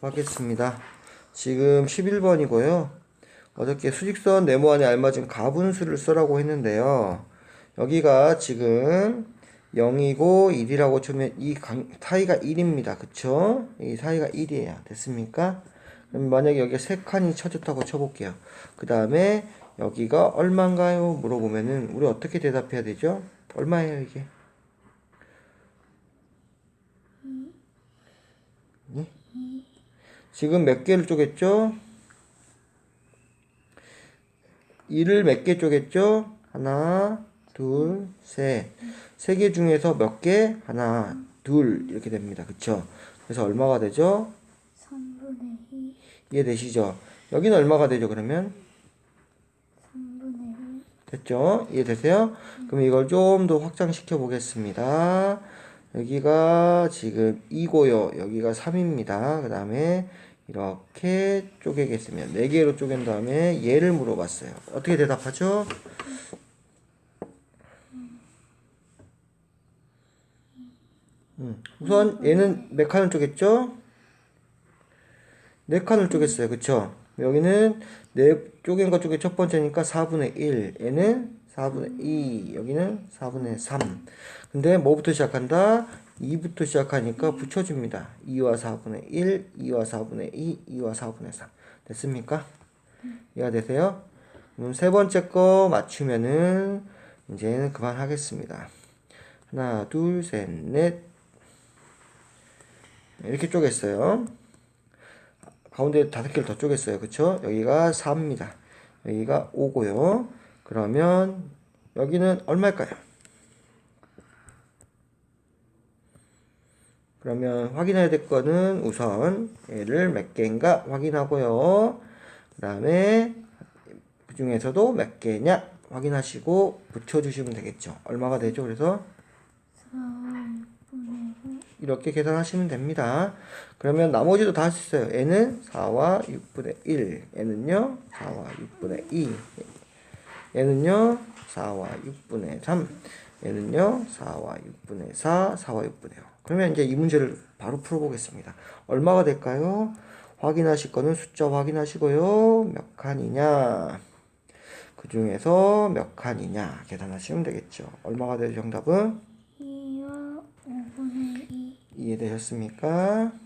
하겠습니다. 지금 11번이고요. 어저께 수직선 네모 안에 알맞은 가분수를 쓰라고 했는데요. 여기가 지금 0이고 1이라고 치면 이 강- 사이가 1입니다. 그쵸? 이 사이가 1이에요. 됐습니까? 그럼 만약에 여기에 세 칸이 쳐졌다고 쳐볼게요. 그 다음에 여기가 얼마인가요? 물어보면은 우리 어떻게 대답해야 되죠? 얼마예요 이게? 지금 몇 개를 쪼갰죠? 2를 몇 개 쪼갰죠? 하나, 둘, 셋. 세 개 중에서 몇 개? 하나, 둘 이렇게 됩니다. 그쵸? 그래서 얼마가 되죠? 3분의 2, 이해되시죠? 여기는 얼마가 되죠? 그러면 3분의 1, 됐죠? 이해되세요? 그럼 이걸 좀 더 확장시켜 보겠습니다. 여기가 지금 2고요. 여기가 3입니다. 그 다음에 이렇게 쪼개겠으면 4개로 쪼갠 다음에 얘를 물어봤어요. 어떻게 대답하죠? 음, 우선 얘는 몇 칸을 쪼갰죠? 네 칸을 쪼갰어요. 그쵸? 여기는 네 쪼갠 것 중에 첫 번째니까 4분의 1. 얘는 4분의 2. 여기는 4분의 3. 근데 뭐부터 시작한다? 2부터 시작하니까 붙여줍니다. 2와 4분의 1, 2와 4분의 2, 2와 4분의 3. 됐습니까? 이해가 되세요? 그럼 세 번째 거 맞추면은 이제는 그만하겠습니다. 하나, 둘, 셋, 넷. 이렇게 쪼갰어요. 가운데 다섯 개를 더 쪼갰어요. 그쵸? 여기가 4입니다. 여기가 5고요. 그러면 여기는 얼마일까요? 그러면 확인해야 될 거는 우선 얘를 몇 개인가 확인하고요. 그 다음에 그 중에서도 몇 개냐 확인하시고 붙여주시면 되겠죠. 얼마가 되죠? 그래서 4, 6분의 5, 이렇게 계산하시면 됩니다. 그러면 나머지도 다 할 수 있어요. 얘는 4와 6분의 1, 얘는요 4와 6분의 2, 얘는요 4와 6분의 3, 얘는요 4와 6분의 4, 4와 6분의 5. 그러면 이제 이 문제를 바로 풀어보겠습니다. 얼마가 될까요? 확인하실 거는 숫자 확인하시고요. 몇 칸이냐? 그 중에서 몇 칸이냐? 계산하시면 되겠죠. 얼마가 되죠? 정답은? 2와 5분의 2, 이해되셨습니까? 음.